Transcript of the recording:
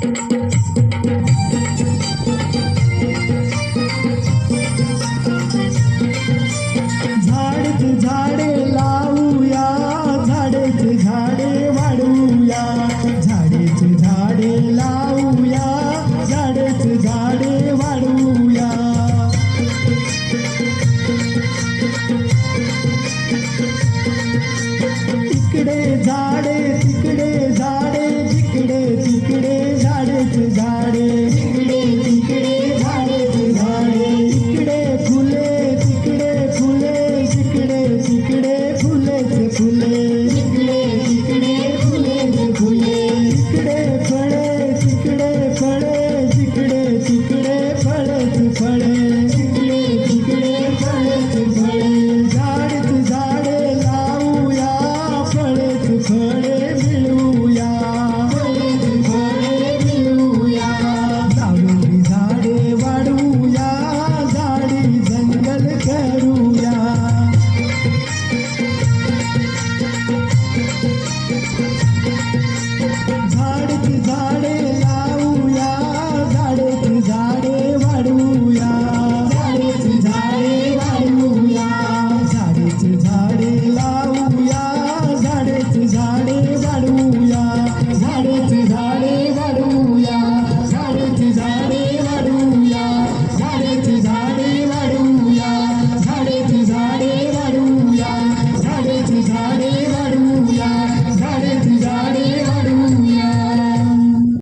झाडेच झाडे वाढवूया झाडेच झाडे ला Sim.